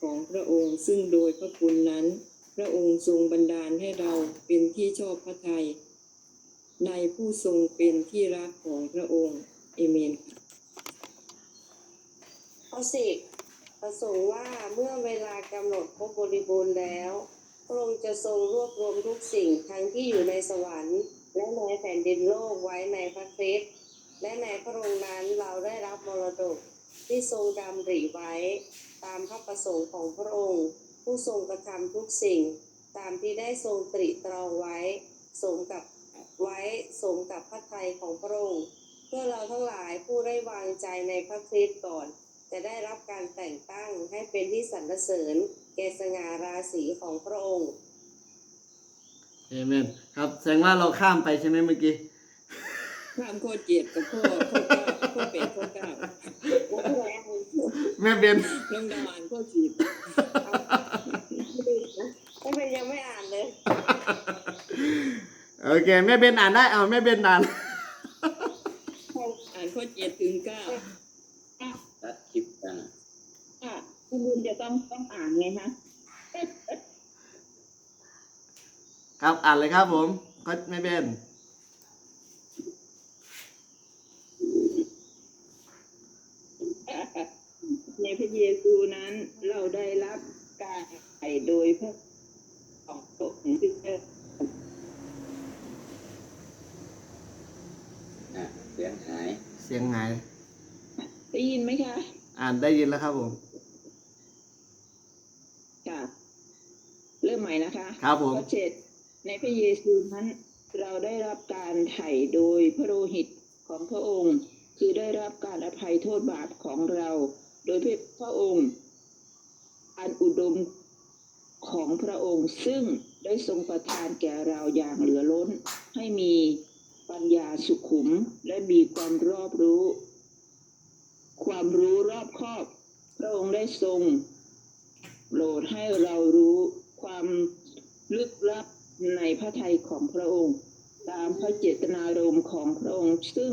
ของพระองค์ ซึ่งโดยพระคุณนั้น พระองค์ทรงบันดาลให้เราเป็นที่ชอบพระทัยในผู้ทรงเป็นที่รักของพระองค์เอเมนค่ะข้อสิบประสงค์ว่าเมื่อเวลากำหนดครบบริบูรณ์แล้ว พระองค์จะทรงรวบรวมทุกสิ่งทั้งที่อยู่ในสวรรค์ และในแผ่นดินโลกไว้ในพระคริสต์และในพระองค์นั้นเราได้รับมรดกที่ทรงดำริไว้ ตามพระประสงค์ของพระองค์ ผู้ทรงกระทำทุกสิ่ง ตามที่ได้ทรงตริตรองไว้สมกับไว้สมกับพระทัยของพระองค์เพื่อเราทั้งหลายผู้ได้วางใจในพระคริสต์ก่อน จะได้รับการแต่งตั้งให้เป็นที่สรรเสริญแก่สง่าราศีของพระองค์เอเมนครับแสดงว่าเราข้ามไปใช่ไหมเมื่อกี้ ข้ามข้อเจ็ดกับข้อข้อเก้าข้ อแปดข้อเก้าแม่เบนน้องดาวอ่านข้อสิบไม่เป็นยังไม่อ่านเลยโอเคแม่เบนอ่านได้เอาแม่เบนอ่านอ่านข้อเจ็ดถึงเก้าตัดคลิปกันค่ะคุณบุญจะต้องต้องอ่านไงคะครับอ่านเลยครับผมก็แม่เบน ในพ ระเยซูนั้น เราได้รับการไถ่โดยพระของพระองค์ที่เจ้าอะเสียงหาย เสียงหาย ได้ยินไหมคะ อ่านได้ยินแล้วครับผมค่ะเริ่มใหม่นะคะ ครับผมข้อเจ็ดในพระเยซูนั้น เราได้รับการไถ่โดยพระโลหิตของพระองค์ คือได้รับการอภัยโทษบาปของเรา โดยพระองค์ อันอุดมของพระองค์ซึ่งได้ทรงประทานแก่เราอย่างเหลือล้น ให้มีปัญญาสุขุมและมีความรอบรู้ ความรู้รอบครอบ พระองค์ได้ทรงโปรดให้เรารู้ความลึกลับในพระทัยของพระองค์ ตามพระเจตนารมณ์ของพระองค์ซึ่ง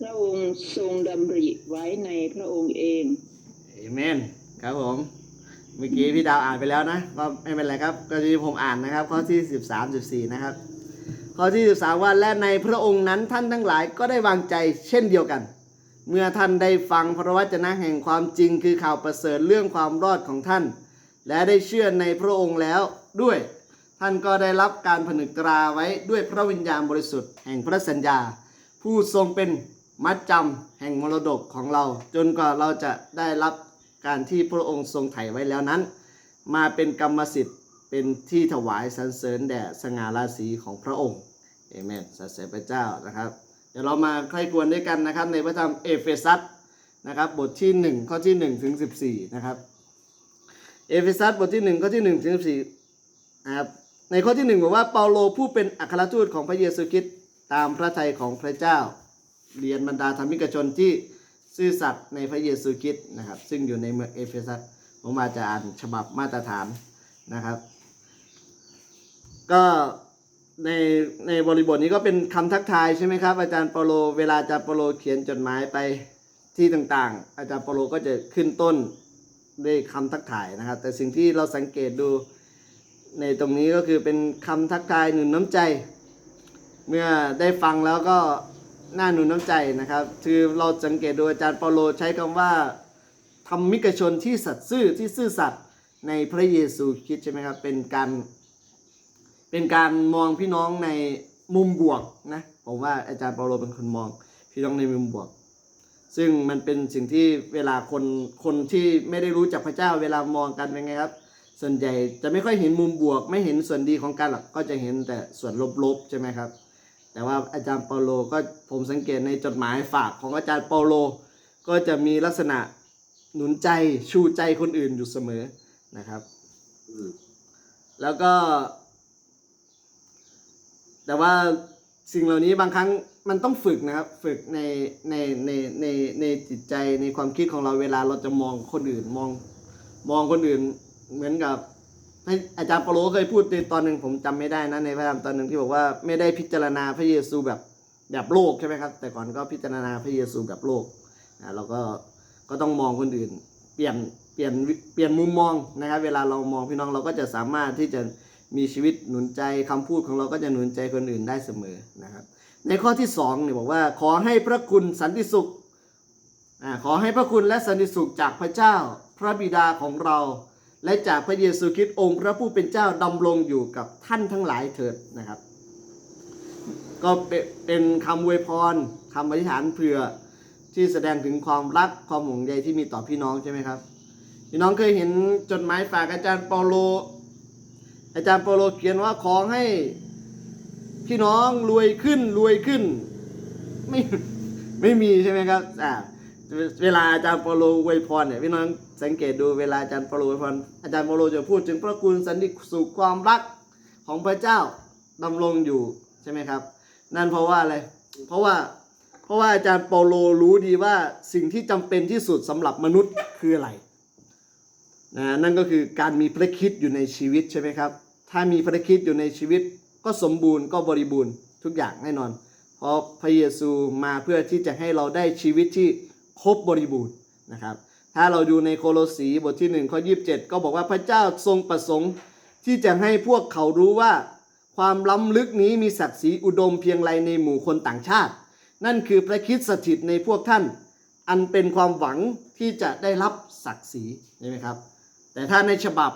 พระองค์ทรงดำริไว้ในพระองค์เองเอเมนครับผมเมื่อกี้พี่ดาวอ่านไปแล้วนะก็ไม่เป็นไรครับ ก็ที่ผมอ่านนะครับ ข้อที่ 13 14 นะครับ ข้อที่ 13 ว่าและในพระองค์นั้นท่านทั้งหลายก็ได้วางใจเช่นเดียวกัน เมื่อท่านได้ฟังพระวจนะแห่งความจริงคือข่าวประเสริฐเรื่องความรอดของท่าน และได้เชื่อในพระองค์แล้วด้วย ท่านก็ได้รับการผนึกตราไว้ด้วยพระวิญญาณบริสุทธิ์แห่งพระสัญญา ผู้ทรงเป็น มัดจำแห่งมรดกของเรา จนกว่าเราจะได้รับการที่พระองค์ทรงไถ่ไว้แล้วนั้น มาเป็นกรรมสิทธิ์เป็นที่ถวายสรรเสริญแด่สง่าราศีของพระองค์เอเมนสรรเสริญพระเจ้านะครับ เดี๋ยวเรามาใคร่ควรด้วยกันนะครับ ในพระธรรมเอเฟซัสนะครับบทที่ 1 ข้อที่1ถึง14 นะครับเอเฟซัสบทที่1ข้อที่1ถึง14นะครับในข้อที่ 1 บอกว่าเปาโลผู้เป็นอัครทูตของพระเยซูคริสต์ตามพระทัยของพระเจ้า เรียนบรรดาธรรมิกชนที่ซื่อสัตย์ในพระเยซูคริสต์นะครับ ซึ่งอยู่ในเมืองเอเฟซัสผมมาจะอ่านฉบับมาตรฐานนะครับ ก็ในในบริบทนี้ก็เป็นคำทักทายใช่ไหมครับ อาจารย์เปโลเวลาอาจารย์เปโลเขียนจดหมายไปที่ต่างๆ อาจารย์เปโลก็จะขึ้นต้นด้วยคำทักทายนะครับ แต่สิ่งที่เราสังเกตดูในตรงนี้ก็คือเป็นคำทักทายหนุนน้ำใจ เมื่อได้ฟังแล้วก็ น่าหนุนน้ำใจนะครับ คือเราสังเกตดูอาจารย์เปาโลใช้คำว่าทำมิกชนที่สัตย์ซื่อที่ซื่อสัตย์ในพระเยซูคริสต์ใช่ไหมครับเป็นการ เป็นการมองพี่น้องในมุมบวกนะผมว่าอาจารย์เปาโลเป็นคนมองพี่น้องในมุมบวก ซึ่งมันเป็นสิ่งที่เวลาคนคนที่ไม่ได้รู้จักพระเจ้าเวลามองกันเป็นไงครับ ส่วนใหญ่จะไม่ค่อยเห็นมุมบวก ไม่เห็นส่วนดีของกันหรอกก็จะเห็นแต่ส่วนลบๆใช่ไหมครับ แต่ว่าอาจารย์เปาโลก็ผมสังเกตในจดหมายฝากของอาจารย์เปาโล ก็จะมีลักษณะหนุนใจชูใจคนอื่นอยู่เสมอนะครับแล้วก็ แต่ว่าสิ่งเหล่านี้บางครั้งมันต้องฝึกนะครับฝึกในในในในในจิตใจในความคิดของเราเวลาเราจะมองคนอื่นมองมองคนอื่นเหมือนกับ อาจารย์เปาโลเคยพูดในตอนหนึ่งผมจำไม่ได้นะในพระธรรมตอนหนึ่งที่บอกว่าไม่ได้พิจารณาพระเยซูแบบแบบโลกใช่ไหมครับ แต่ก่อนก็พิจารณาพระเยซูแบบโลกนะเราก็ก็ต้องมองคนอื่น เปลี่ยนเปลี่ยนเปลี่ยนมุมมองนะครับ เวลาเรามองพี่น้องเราก็จะสามารถที่จะมีชีวิตหนุนใจคำพูดของเราก็จะหนุนใจคนอื่นได้เสมอนะครับ ในข้อที่สองเนี่ยบอกว่าขอให้พระคุณสันติสุขอาขอให้พระคุณและสันติสุขจากพระเจ้า พระบิดาของเรา และจากพระเยซูคริสต์องค์พระผู้เป็นเจ้าดำรงอยู่กับท่านทั้งหลายเถิดนะครับ ก็เป็นคำอวยพรคำอธิษฐานเผื่อที่แสดงถึงความรักความห่วงใยที่มีต่อพี่น้องใช่ไหมครับ พี่น้องเคยเห็นจดหมายฝากอาจารย์เปาโล อาจารย์เปาโลเขียนว่าขอให้พี่น้องรวยขึ้นรวยขึ้น ไม่ไม่มีใช่ไหมครับอ่า เวลาอาจารย์เปาโลอวยพรเนี่ยพี่น้องสังเกตดูเวลาอาจารย์เปาโลอวยพรอาจารย์เปาโลจะพูดถึงพระคุณสันติสุขความรักของพระเจ้าดำรงอยู่ใช่ไหมครับ นั่นเพราะว่าอะไรเพราะว่าเพราะว่าอาจารย์เปาโลรู้ดีว่าสิ่งที่จำเป็นที่สุดสำหรับมนุษย์คืออะไรนะนั่นก็คือการมีพระคิดอยู่ในชีวิตใช่ไหมครับ ถ้ามีพระคิดอยู่ในชีวิตก็สมบูรณ์ก็บริบูรณ์ทุกอย่างแน่นอน เพราะพระเยซูมาเพื่อที่จะให้เราได้ชีวิตที่ ครบบริบูรณ์นะครับ ถ้าเราดูในโคโลสีบทที่1ข้อ27 ก็บอกว่าพระเจ้าทรงประสงค์ ที่จะให้พวกเขารู้ว่า ความล้ำลึกนี้มีศักดิ์ศรีอุดมเพียงไรในหมู่คนต่างชาติ นั่นคือพระคิดสถิตในพวกท่าน อันเป็นความหวังที่จะได้รับศักดิ์ศรีใช่ไหมครับ แต่ถ้าในฉบับ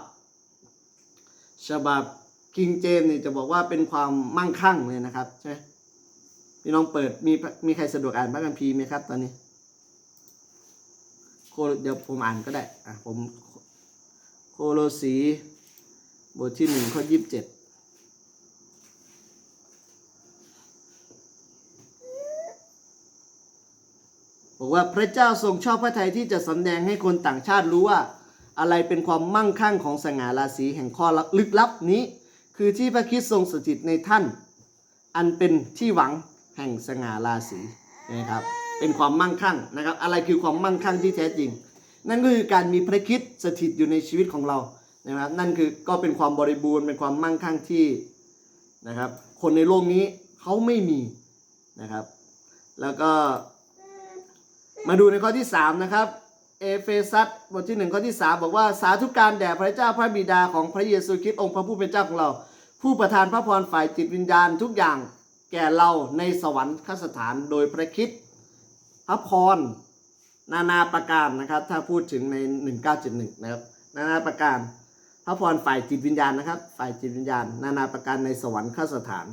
ฉบับคิงเจมนี่จะบอกว่าเป็นความมั่งคั่งเลยนะครับใช่ไหมพี่น้องเปิดมีมีใครสะดวกอ่านพระคัมภีร์ไหมครับตอนนี้ โคเดี๋ยวผมอ่านก็ได้อะผมโคโลสีบทที่หนึ่งข้อยี่สิบเจ็ดบอกว่าพระเจ้าทรงชอบพระทัยที่จะสำแดงให้คนต่างชาติรู้ว่า อะไรเป็นความมั่งคั่งของสง่าราศีแห่งข้อลึกลับนี้ คือที่พระคริสต์ทรงสถิตในท่าน อันเป็นที่หวังแห่งสง่าราศีนะครับ เป็นความมั่งคั่งนะครับ อะไรคือความมั่งคั่งที่แท้จริง นั่นก็คือการมีพระคริสต์สถิตอยู่ในชีวิตของเรานะครับ นั่นคือก็เป็นความบริบูรณ์เป็นความมั่งคั่งที่นะครับ คนในโลกนี้เขาไม่มีนะครับ แล้วก็มาดูในข้อที่ 3 นะครับ เอเฟซัสบทที่ 1 ข้อที่ 3 บอกว่าสาธุการแด่พระเจ้าพระบิดาของพระเยซูคริสต์องค์พระผู้เป็นเจ้าของเรา ผู้ประทานพระพรฝ่ายจิตวิญญาณทุกอย่างแก่เราในสวรรคสถานโดยพระคิด พระพรนานาประการนะครับ ถ้าพูดถึงใน 1971 นะครับ นานาประการ พระพรฝ่ายจิตวิญญาณนะครับ ฝ่ายจิตวิญญาณ นานาประการในสวรรคสถาน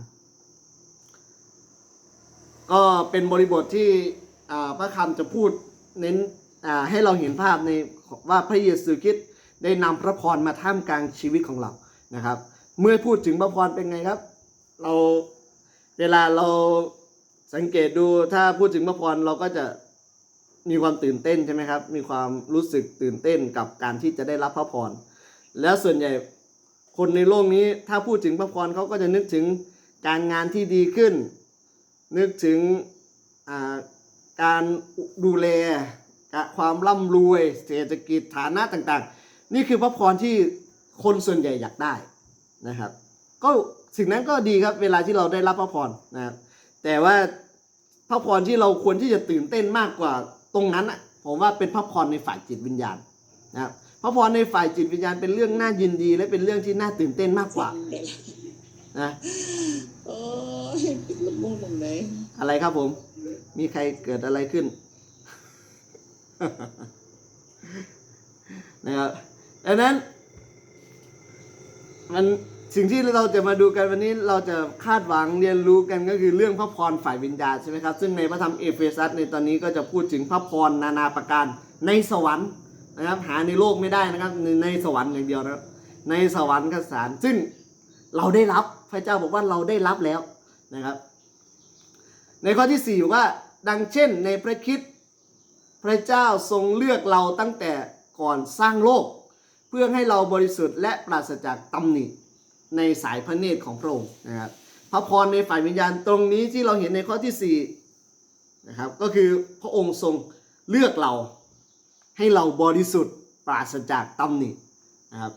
ก็เป็นบริบทที่พระคำจะพูดเน้นให้เราเห็นภาพในว่าพระเยซูคริสต์ได้นำพระพรมาท่ามกลางชีวิตของเรานะครับ เมื่อพูดถึงพระพรเป็นไงครับ เราเวลาเรา สังเกตดูถ้าพูดถึงพระพรเราก็จะมีความตื่นเต้นใช่ไหมครับ มีความรู้สึกตื่นเต้นกับการที่จะได้รับพระพร แล้วส่วนใหญ่คนในโลกนี้ถ้าพูดถึงพระพรเขาก็จะนึกถึงการงานที่ดีขึ้น นึกถึงการดูแลความร่ำรวยเศรษฐกิจฐานะต่างๆ นี่คือพระพรที่คนส่วนใหญ่อยากได้นะครับ ก็สิ่งนั้นก็ดีครับเวลาที่เราได้รับพระพรนะครับ แต่ว่าพระพรที่เราควรที่จะตื่นเต้นมากกว่าตรงนั้นอะผมว่าเป็นพระพรในฝ่ายจิตวิญญาณนะครับพระพรในฝ่ายจิตวิญญาณเป็นเรื่องน่ายินดี และเป็นเรื่องที่น่าตื่นเต้นมากกว่านะโอ้ยลำบุ้งตรงไหนอะไรครับผม มีใครเกิดอะไรขึ้นนะครับดังนั้น มัน สิ่งที่เราจะมาดูกันวันนี้เราจะคาดหวังเรียนรู้กันก็คือเรื่องพระพรฝ่ายวิญญาณใช่ไหมครับ ซึ่งในพระธรรมเอเฟซัสในตอนนี้ก็จะพูดถึงพระพรนานาประการในสวรรค์นะครับหาในโลกไม่ได้นะครับในสวรรค์อย่างเดียวนะครับในสวรรค์ขสารซึ่งเราได้รับพระเจ้าบอกว่าเราได้รับแล้วนะครับ ในข้อที่4บอกว่าดังเช่นในพระคิดพระเจ้าทรงเลือกเราตั้งแต่ก่อนสร้างโลก เพื่อให้เราบริสุทธิ์และปราศจากตำหนิ ในสายพระเนตรของพระองค์นะครับพระพรในฝ่ายวิญญาณตรงนี้ที่เราเห็นในข้อที่4นะครับก็คือพระองค์ทรงเลือกเราให้เราบริสุทธิ์ปราศจากตำหนินะครับ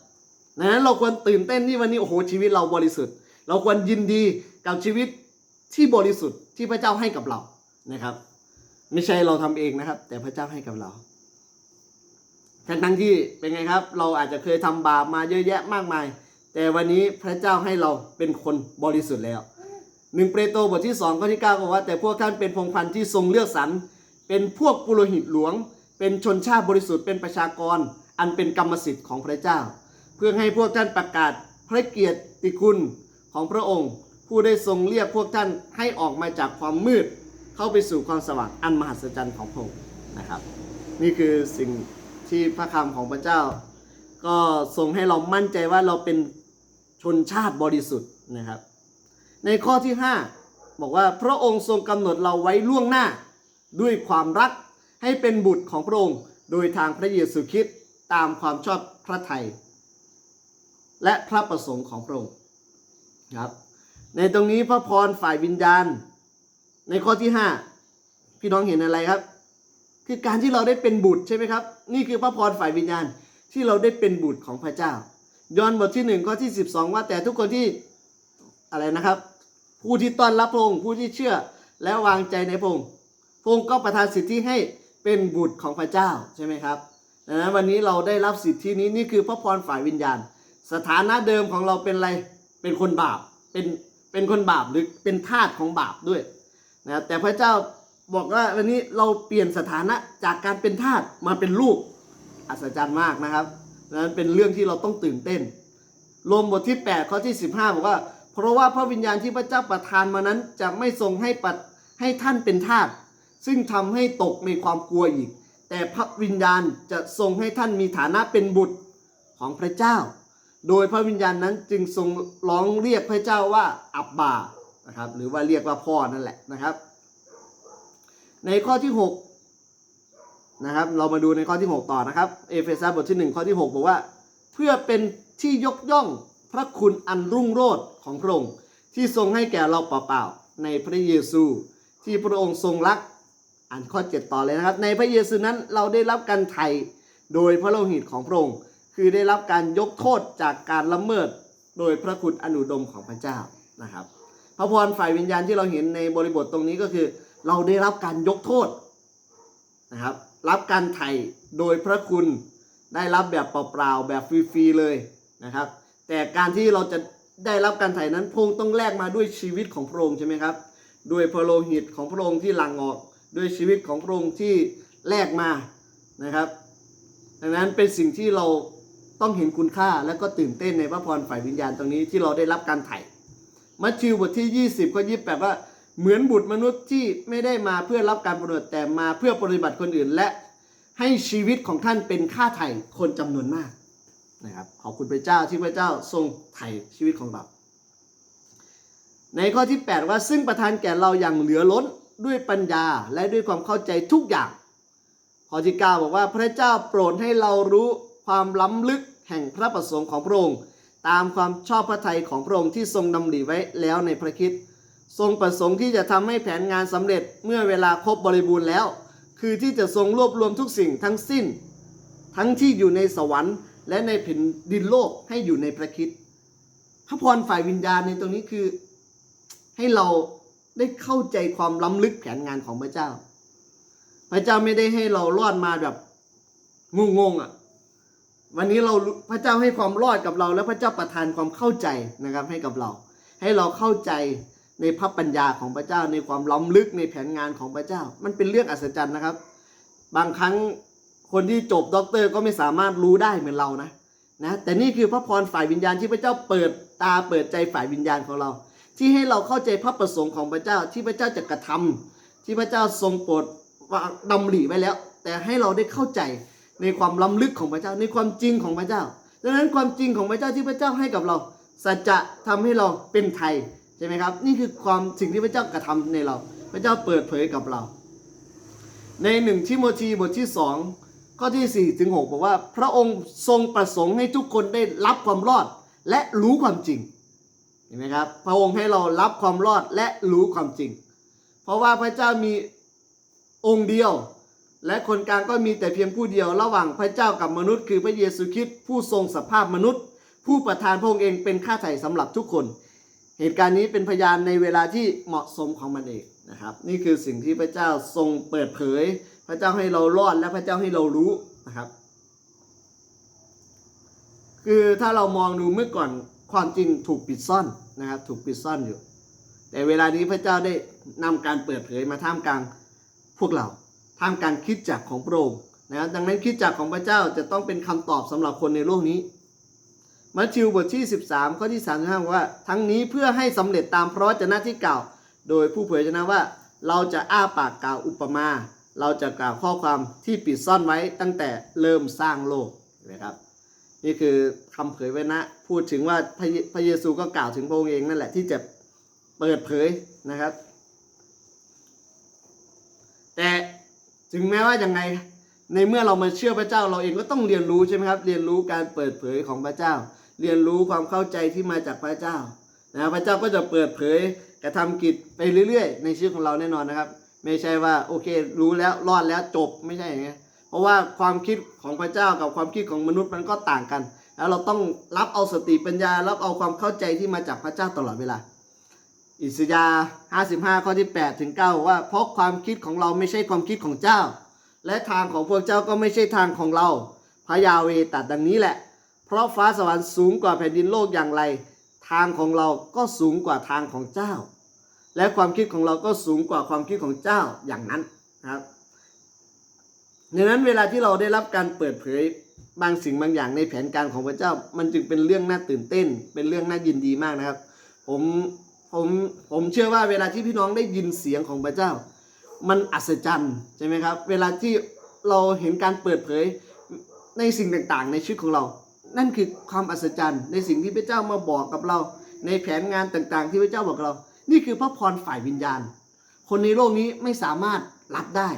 ดังนั้นเราควรตื่นเต้นที่วันนี้โอ้โหชีวิตเราบริสุทธิ์ เราควรยินดีกับชีวิตที่บริสุทธิ์ที่พระเจ้าให้กับเรานะครับ ไม่ใช่เราทำเองนะครับ แต่พระเจ้าให้กับเราทั้งทั้งที่เป็นไงครับ เราอาจจะเคยทำบาปมาเยอะแยะมากมาย แต่วันนี้พระเจ้าให้เราเป็นคนบริสุทธิ์แล้วหนึ่งเปโตรบทที่สองข้อที่เก้าบอกว่าแต่พวกท่านเป็นพงพันธุ์ที่ทรงเลือกสรรเป็นพวกปุโรหิตหลวง เป็นชนชาติบริสุทธิ์เป็นประชากร อันเป็นกรรมสิทธิ์ของพระเจ้า เพื่อให้พวกท่านประกาศพระเกียรติคุณของพระองค์ ผู้ได้ทรงเรียกพวกท่านให้ออกมาจากความมืด เข้าไปสู่ความสว่างอันมหัศจรรย์ของพระองค์นะครับ นี่คือสิ่งที่พระคำของพระเจ้า ก็ทรงให้เรามั่นใจว่าเราเป็น ชนชาติบริสุทธิ์นะครับ ในข้อที่ 5 บอกว่าพระองค์ทรงกำหนดเราไว้ล่วงหน้า ด้วยความรักให้เป็นบุตรของพระองค์ โดยทางพระเยซูคริสต์ตามความชอบพระทัยและพระประสงค์ของพระองค์ครับในตรงนี้พระพรฝ่ายวิญญาณ ในข้อที่ 5 พี่น้องเห็นอะไรครับ คือการที่เราได้เป็นบุตรใช่ไหมครับ นี่คือพระพรฝ่ายวิญญาณที่เราได้เป็นบุตรของพระเจ้า ยอห์นบทที่หนึ่งข้อที่ 12 ว่าแต่ทุกคนที่อะไรนะครับ ผู้ที่ต้อนรับพระองค์ผู้ที่เชื่อและวางใจในพระองค์พระองค์ก็ประทานสิทธิให้เป็นบุตรของพระเจ้าใช่ไหมครับดังนั้นวันนี้เราได้รับสิทธินี้นี่คือพระพรฝ่ายวิญญาณ สถานะเดิมของเราเป็นอะไรเป็นคนบาปเป็นเป็นคนบาปหรือเป็นทาสของบาปด้วยนะแต่พระเจ้าบอกว่าวันนี้เราเปลี่ยนสถานะจากการเป็นทาสมาเป็นลูกอัศจรรย์มากนะครับ นั้นเป็นเรื่องที่เราต้องตื่นเต้นโรมบทที่ 8 ข้อที่ 15 บอกว่า เพราะว่าพระวิญญาณที่พระเจ้าประทานมานั้นจะไม่ทรงให้ปัดให้ท่านเป็นทาสซึ่งทำให้ตกในความกลัวอีก แต่พระวิญญาณจะทรงให้ท่านมีฐานะเป็นบุตรของพระเจ้า โดยพระวิญญาณนั้นจึงทรงร้องเรียกพระเจ้าว่าอับบานะครับหรือว่าเรียกว่าพ่อนั่นแหละนะครับ ในข้อที่ 6 นะครับ เรามาดูในข้อที่ 6 ต่อนะครับ เอเฟซัสบทที่ 1 ข้อที่ 6 บอกว่า เพื่อเป็นที่ยกย่องพระคุณอันรุ่งโรจน์ของพระองค์ที่ทรงให้แก่เราเปล่าๆในพระเยซู ที่พระองค์ทรงรักอ่านข้อ 7 ต่อเลยนะครับ ในพระเยซูนั้นเราได้รับการไถ่โดยพระโลหิตของพระองค์ คือได้รับการยกโทษจากการละเมิดโดยพระคุณอนุดมของพระเจ้านะครับ พระพรฝ่ายวิญญาณที่เราเห็นในบริบทตรงนี้ก็คือ เราได้รับการยกโทษนะครับ รับการไถ่โดยพระคุณได้รับแบบเปล่าๆแบบฟรีๆเลยนะครับ แต่การที่เราจะได้รับการไถ่นั้นพระองค์ต้องแลกมาด้วยชีวิตของพระองค์ใช่ไหมครับด้วยพระโลหิตของพระองค์ที่หลั่งออกด้วยชีวิตของพระองค์ที่แลกมานะครับ ดังนั้นเป็นสิ่งที่เราต้องเห็นคุณค่าและก็ตื่นเต้นในพระพรฝ่ายวิญญาณตรงนี้ที่เราได้รับการไถ่มัทธิวบทที่ 20ข้อ28 ว่า เหมือนบุตรมนุษย์ที่ไม่ได้มาเพื่อรับการประโยชน์แต่มาเพื่อปฏิบัติคนอื่น และให้ชีวิตของท่านเป็นค่าไถ่คนจำนวนมากนะครับขอบคุณพระเจ้าที่พระเจ้าทรงไถ่ชีวิตของเราในข้อที่ 8 ว่าซึ่งประทานแก่เราอย่างเหลือล้นด้วยปัญญาและด้วยความเข้าใจทุกอย่าง ข้อที่ 9 บอกว่าพระเจ้าโปรดให้เรารู้ความล้ำลึกแห่งพระประสงค์ของพระองค์ตามความชอบพระทัยของพระองค์ที่ทรงดำริไว้แล้วในพระคิด ทรงประสงค์ที่จะทำให้แผนงานสำเร็จเมื่อเวลาครบบริบูรณ์แล้ว คือที่จะทรงรวบรวมทุกสิ่งทั้งสิ้น ทั้งที่อยู่ในสวรรค์ และในแผ่นดินโลกให้อยู่ในพระคิดพระพรฝ่ายวิญญาณในตรงนี้คือ ให้เราได้เข้าใจความล้ำลึกแผนงานของพระเจ้า พระเจ้าไม่ได้ให้เรารอดมาแบบงงๆอะ วันนี้เราพระเจ้าให้ความรอดกับเรา และพระเจ้าประทานความเข้าใจนะครับให้กับเรา ให้เราเข้าใจ ในพระปัญญาของพระเจ้าในความล้ำลึกในแผนงานของพระเจ้า มันเป็นเรื่องอัศจรรย์นะครับ บางครั้งคนที่จบด็อกเตอร์ก็ไม่สามารถรู้ได้เหมือนเรานะนะแต่นี่คือพระพรฝ่ายวิญญาณที่พระเจ้าเปิดตาเปิดใจฝ่ายวิญญาณของเรา ที่ให้เราเข้าใจพระประสงค์ของพระเจ้าที่พระเจ้าจะกระทำที่พระเจ้าทรงโปรดวางดำริไว้แล้ว แต่ให้เราได้เข้าใจในความล้ำลึกของพระเจ้าในความจริงของพระเจ้าดังนั้นความจริงของพระเจ้าที่พระเจ้าให้กับเราสัจจะทำให้เราเป็นไทย ใช่ไหมครับ นี่คือความสิ่งที่พระเจ้ากระทำในเรา พระเจ้าเปิดเผยกับเรา ในหนึ่งทิโมธีบทที่สองข้อที่4ี่ถึงหบอกว่า พระองค์ทรงประสงค์ให้ทุกคนได้รับความรอดและรู้ความจริงเห็นไหมครับ พระองค์ให้เรารับความรอดและรู้ความจริง เพราะว่าพระเจ้ามีองค์เดียว และคนกลางก็มีแต่เพียงผู้เดียว ระหว่างพระเจ้ากับมนุษย์ คือพระเยซูคริสต์ผู้ทรงสภาพมนุษย์ ผู้ประทานพระองค์เองเป็นค่าไถ่สำหรับทุกคน เหตุการณ์นี้เป็นพยานในเวลาที่เหมาะสมของมันเองนะครับ นี่คือสิ่งที่พระเจ้าทรงเปิดเผย พระเจ้าให้เรารอดและพระเจ้าให้เรารู้นะครับ คือถ้าเรามองดูเมื่อก่อนความจริงถูกปิดซ่อนนะครับ ถูกปิดซ่อนอยู่ แต่เวลานี้พระเจ้าได้นำการเปิดเผยมาท่ามกลางพวกเราท่ามกลางคิดจักของพระองค์นะครับดังนั้นคิดจักของพระเจ้าจะต้องเป็นคำตอบสำหรับคนในโลกนี้ มัทธิวบทที่ 13 ข้อที่ 35บอกว่า ทั้งนี้เพื่อให้สำเร็จตามพระวจนะที่กล่าว โดยผู้เผยชนะว่า เราจะอ้าปากกล่าวอุปมา เราจะกล่าวข้อความที่ปิดซ่อนไว้ตั้งแต่เริ่มสร้างโลกนะครับ นี่คือคำเผยไว้นะ พูดถึงว่าพระเยพระเยซูก็กล่าวถึงพระองค์เองนั่นแหละที่จะเปิดเผยนะครับ แต่ถึงแม้ว่ายังไงในเมื่อเรามาเชื่อพระเจ้าเราเองก็ต้องเรียนรู้ใช่ไหมครับ เรียนรู้การเปิดเผยของพระเจ้า เรียนรู้ความเข้าใจที่มาจากพระเจ้านะพระเจ้าก็จะเปิดเผยกระทำกิจไปเรื่อย ๆ ในชีวิตของเราแน่นอนนะครับ ไม่ใช่ว่าโอเค รู้แล้วรอดแล้วจบไม่ใช่อย่างเงี้ยเพราะว่าความคิดของพระเจ้ากับความคิดของมนุษย์มันก็ต่างกันแล้วเราต้องรับเอาสติปัญญารับเอาความเข้าใจที่มาจากพระเจ้าตลอดเวลา อิสยาห์55 ข้อที่8ถึง9ว่า เพราะความคิดของเราไม่ใช่ความคิดของเจ้า และทางของพวกเจ้าก็ไม่ใช่ทางของเรา พระยาเวตัดดังนี้แหละ เพราะฟ้าสวรรค์สูงกว่าแผ่นดินโลกอย่างไร ทางของเราก็สูงกว่าทางของเจ้า และความคิดของเราก็สูงกว่าความคิดของเจ้าอย่างนั้นนะครับดังนั้นเวลาที่เราได้รับการเปิดเผยบางสิ่งบางอย่างในแผนการของพระเจ้า มันจึงเป็นเรื่องน่าตื่นเต้น เป็นเรื่องน่ายินดีมากนะครับ ผมผมผมเชื่อว่าเวลาที่พี่น้องได้ยินเสียงของพระเจ้า มันอัศจรรย์ใช่ไหมครับ เวลาที่เราเห็นการเปิดเผยในสิ่งต่างๆ ในชีวิตของเรา นั่นคือความอัศจรรย์ ในสิ่งที่พระเจ้ามาบอกกับเรา ในแผนงานต่างๆ ที่พระเจ้าบอกเรา นี่คือพระพรฝ่ายวิญญาณ คนในโลกนี้ไม่สามารถรับได้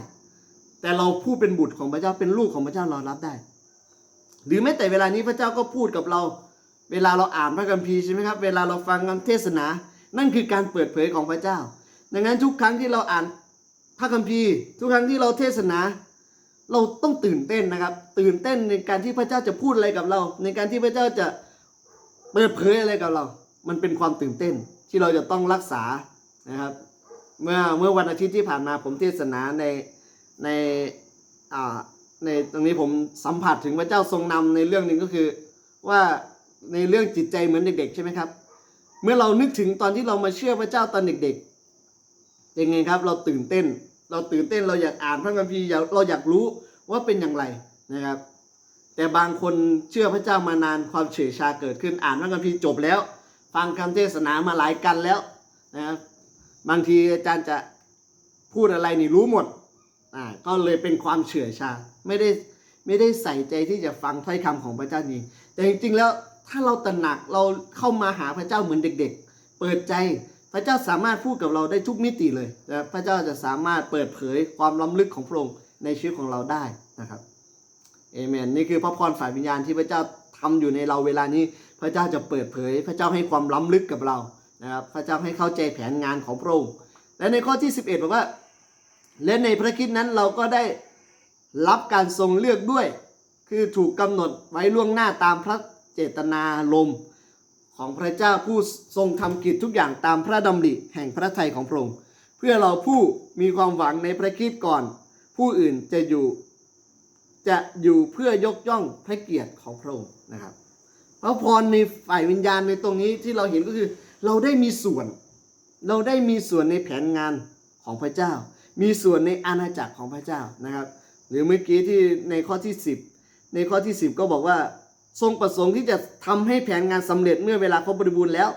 แต่เราผู้เป็นบุตรของพระเจ้าเป็นลูกของพระเจ้าเรารับได้ หรือแม้แต่เวลานี้พระเจ้าก็พูดกับเรา เวลาเราอ่านพระคัมภีร์ใช่ไหมครับ เวลาเราฟังคำเทศนา นั่นคือการเปิดเผยของพระเจ้า ดังนั้นทุกครั้งที่เราอ่านพระคัมภีร์ ทุกครั้งที่เราเทศนา เราต้องตื่นเต้นนะครับ ตื่นเต้นในการที่พระเจ้าจะพูดอะไรกับเรา ในการที่พระเจ้าจะเปิดเผยอะไรกับเรา มันเป็นความตื่นเต้นที่เราจะต้องรักษานะครับ เมื่อเมื่อวันอาทิตย์ที่ผ่านมาผมเทศนาในในอ่าในตรงนี้ผมสัมผัสถึงพระเจ้าทรงนำในเรื่องหนึ่งก็คือ ว่าในเรื่องจิตใจเหมือนเด็ก ๆ ใช่ไหมครับ เมื่อเรานึกถึงตอนที่เรามาเชื่อพระเจ้าตอนเด็กๆยังไงครับ เราตื่นเต้น เราตื่นเต้นเราอยากอ่านพระคัมภีร์อยากเราอยากรู้ว่าเป็นอย่างไรนะครับ แต่บางคนเชื่อพระเจ้ามานานความเฉื่อยชาเกิดขึ้นอ่านพระคัมภีร์จบแล้ว ฟังคำเทศนามาหลายกันแล้วนะครับบางทีอาจารย์จะพูดอะไรนี่รู้หมดอ่าก็เลยเป็นความเฉื่อยชาไม่ได้ไม่ได้ใส่ใจที่จะฟังถ้อยคำของพระเจ้าจริงแต่จริงๆแล้วถ้าเราตระหนักเราเข้ามาหาพระเจ้าเหมือนเด็ก ๆ เปิดใจ พระเจ้าสามารถพูดกับเราได้ทุกมิติเลยนะพระเจ้าจะสามารถเปิดเผยความล้ำลึกของพระองค์ในชีวิตของเราได้นะครับเอเมนนี่คือพระพรฝ่ายวิญญาณที่พระเจ้าทำอยู่ในเราเวลานี้พระเจ้าจะเปิดเผย พระเจ้าให้ความล้ำลึกกับเรานะครับพระเจ้าให้เข้าใจแผนงานของพระองค์และในข้อที่ 11บอกว่าและในพระคิดนั้นเราก็ได้รับการทรงเลือกด้วย คือถูกกำหนดไว้ล่วงหน้าตามพระเจตนาลมณ์ ของพระเจ้าผู้ทรงทำกิจทุกอย่างตามพระดำริแห่งพระทัยของพระองค์เพื่อเราผู้มีความหวังในพระคิดก่อน ผู้อื่นจะอยู่จะอยู่เพื่อยกย่องพระเกียรติของพระองค์นะครับพระพรในฝ่ายวิญญาณในตรงนี้ที่เราเห็นก็คือ เราได้มีส่วน เราได้มีส่วนในแผนงานของพระเจ้า มีส่วนในอาณาจักรของพระเจ้านะครับ หรือเมื่อกี้ที่ในข้อที่ 10 ในข้อที่ 10 ก็บอกว่า ทรงประสงค์ที่จะทำให้แผนงานสำเร็จเมื่อเวลาครบบริบูรณ์แล้ว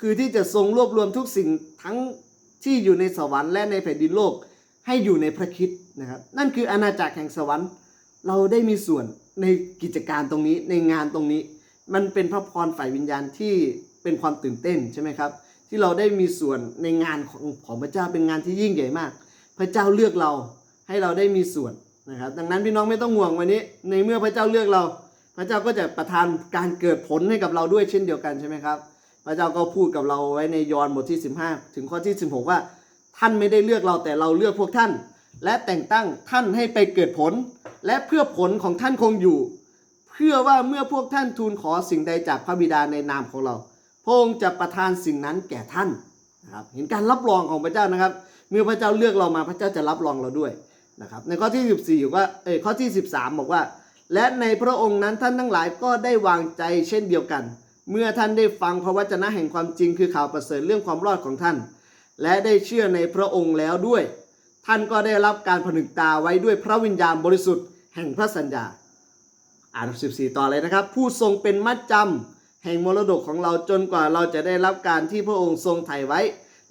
คือที่จะทรงรวบรวมทุกสิ่งทั้งที่อยู่ในสวรรค์และในแผ่นดินโลกให้อยู่ในพระคิดนะครับนั่นคืออาณาจักรแห่งสวรรค์ เราได้มีส่วนในกิจการตรงนี้ในงานตรงนี้ มันเป็นพระพรฝ่ายวิญญาณที่เป็นความตื่นเต้นใช่ไหมครับ ที่เราได้มีส่วนในงานของของพระเจ้าเป็นงานที่ยิ่งใหญ่มาก พระเจ้าเลือกเราให้เราได้มีส่วนนะครับ ดังนั้นพี่น้องไม่ต้องห่วงวันนี้ ในเมื่อพระเจ้าเลือกเรา พระเจ้าก็จะประทานการเกิดผลให้กับเราด้วยเช่นเดียวกันใช่ไหมครับ พระเจ้าก็พูดกับเราไว้ในยอห์นบทที่ 15 ถึงข้อที่ 16 ว่า ท่านไม่ได้เลือกเราแต่เราเลือกพวกท่าน และแต่งตั้งท่านให้ไปเกิดผล และเพื่อผลของท่านคงอยู่ เพื่อว่าเมื่อพวกท่านทูลขอสิ่งใดจากพระบิดาในนามของเราพระองค์จะประทานสิ่งนั้นแก่ท่านนะครับเห็นการรับรองของพระเจ้านะครับ เมื่อพระเจ้าเลือกเรามาพระเจ้าจะรับรองเราด้วยนะครับในข้อที่ 14อยู่ว่าเออข้อที่ 13 บอกว่า และในพระองค์นั้นท่านทั้งหลายก็ได้วางใจเช่นเดียวกัน เมื่อท่านได้ฟังพระวจนะแห่งความจริงคือข่าวประเสริฐเรื่องความรอดของท่าน และได้เชื่อในพระองค์แล้วด้วย ท่านก็ได้รับการผนึกตาไว้ด้วยพระวิญญาณบริสุทธิ์แห่งพระสัญญา อ่าน 14 ต่อเลยนะครับ ผู้ทรงเป็นมัดจำแห่งมรดกของเราจนกว่าเราจะได้รับการที่พระองค์ทรงไถ่ไว้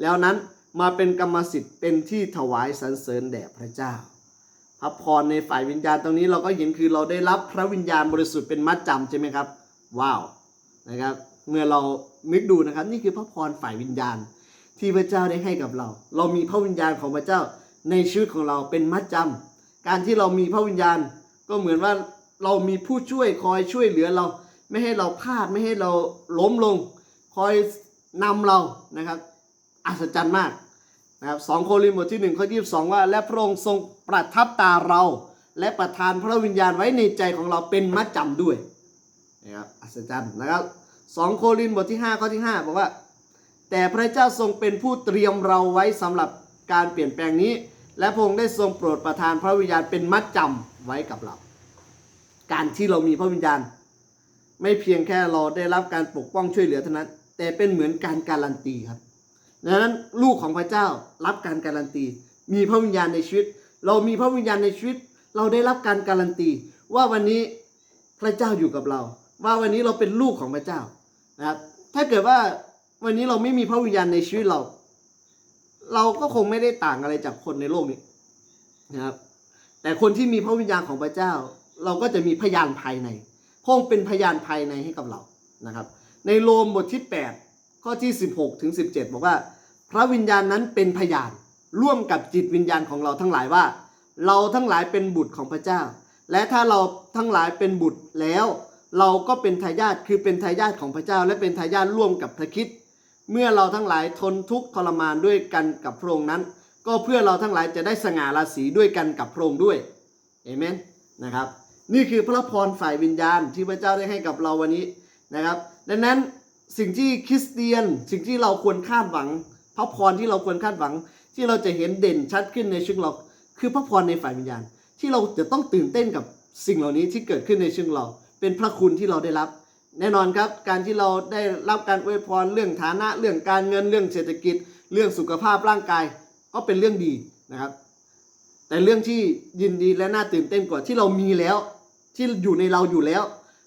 แล้วนั้นมาเป็นกรรมสิทธิ์เป็นที่ถวายสรรเสริญแด่พระเจ้า พระพรในฝ่ายวิญญาณตรงนี้เราก็เห็นคือเราได้รับพระวิญญาณบริสุทธิ์เป็นมัดจำใช่ไหมครับ ว้าวนะครับ เมื่อเรานึกดูนะครับ นี่คือพระพรฝ่ายวิญญาณ ที่พระเจ้าได้ให้กับเรา เรามีพระวิญญาณของพระเจ้าในชีวิตของเราเป็นมัดจำการที่เรามีพระวิญญาณ ก็เหมือนว่าเรามีผู้ช่วยคอยช่วยเหลือเรา ไม่ให้เราพลาดไม่ให้เราล้มลง คอยนำเรานะครับอัศจรรย์มาก นะครับสองโครินธ์บทที่หนึ่งข้อยี่สิบสองว่า และพระองค์ทรงประทับตาเรา และประทานพระวิญญาณไว้ในใจของเราเป็นมัดจำด้วยนะครับอัศจรรย์นะครับสองโครินธ์บทที่ห้าข้อที่ห้าบอกว่า แต่พระเจ้าทรงเป็นผู้เตรียมเราไว้สำหรับการเปลี่ยนแปลงนี้ และพระองค์ได้ทรงโปรดประทานพระวิญญาณเป็นมัดจำไว้กับเรา การที่เรามีพระวิญญาณ ไม่เพียงแค่เราได้รับการปกป้องช่วยเหลือเท่านั้น แต่เป็นเหมือนการการันตีครับ ดังนั้นลูกของพระเจ้ารับการการันตี มีพระวิญญาณในชีวิต เรามีพระวิญญาณในชีวิต เราได้รับการการันตี ว่าวันนี้พระเจ้าอยู่กับเรา ว่าวันนี้เราเป็นลูกของพระเจ้านะครับถ้าเกิดว่าวันนี้เราไม่มีพระวิญญาณในชีวิตเรา เราก็คงไม่ได้ต่างอะไรจากคนในโลกนี้นะครับแต่คนที่มีพระวิญญาณของพระเจ้า เราก็จะมีพยานภายในพระองค์เป็นพยานภายในให้กับเรานะครับ ในโรมบทที่ 8 ข้อที่ 16 ถึง 17 บอกว่า พระวิญญาณนั้นเป็นพยานร่วมกับจิตวิญญาณของเราทั้งหลายว่า เราทั้งหลายเป็นบุตรของพระเจ้า และถ้าเราทั้งหลายเป็นบุตรแล้ว เราก็เป็นทายาทคือเป็นทายาทของพระเจ้า และเป็นทายาทร่วมกับพระคิดเมื่อเราทั้งหลายทนทุกข์ทรมานด้วยกันกับพระองค์นั้น ก็เพื่อเราทั้งหลายจะได้สง่าราศีด้วยกันกับพระองค์ด้วยเอเมนนะครับ นี่คือพระพรฝ่ายวิญญาณที่พระเจ้าได้ให้กับเราวันนี้นะครับ ดังนั้น สิ่งที่คริสเตียน สิ่งที่เราควรคาดหวัง พระพรที่เราควรคาดหวัง ที่เราจะเห็นเด่นชัดขึ้นในชีวิตเรา คือพระพรในฝ่ายวิญญาณ ที่เราจะต้องตื่นเต้นกับสิ่งเหล่านี้ที่เกิดขึ้นในชีวิตเรา เป็นพระคุณที่เราได้รับ แน่นอนครับ การที่เราได้รับการอวยพรเรื่องฐานะ เรื่องการเงินเรื่องเศรษฐกิจ เรื่องสุขภาพร่างกาย ก็เป็นเรื่องดีนะครับ แต่เรื่องที่ยินดีและน่าตื่นเต้นกว่าที่เรามีแล้ว ที่อยู่ในเราอยู่แล้ว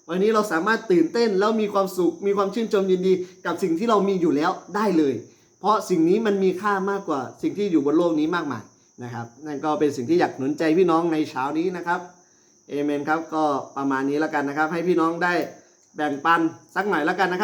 วันนี้เราสามารถตื่นเต้นแล้วมีความสุข มีความชื่นชมยินดี กับสิ่งที่เรามีอยู่แล้วได้เลย เพราะสิ่งนี้มันมีค่ามากกว่าสิ่งที่อยู่บนโลกนี้มากมายนะครับ นั่นก็เป็นสิ่งที่อยากหนุนใจพี่น้องในเช้านี้นะครับเอเมนครับก็ประมาณนี้แล้วกันนะครับ ให้พี่น้องได้แบ่งปันสักหน่อยแล้วกันนะครับ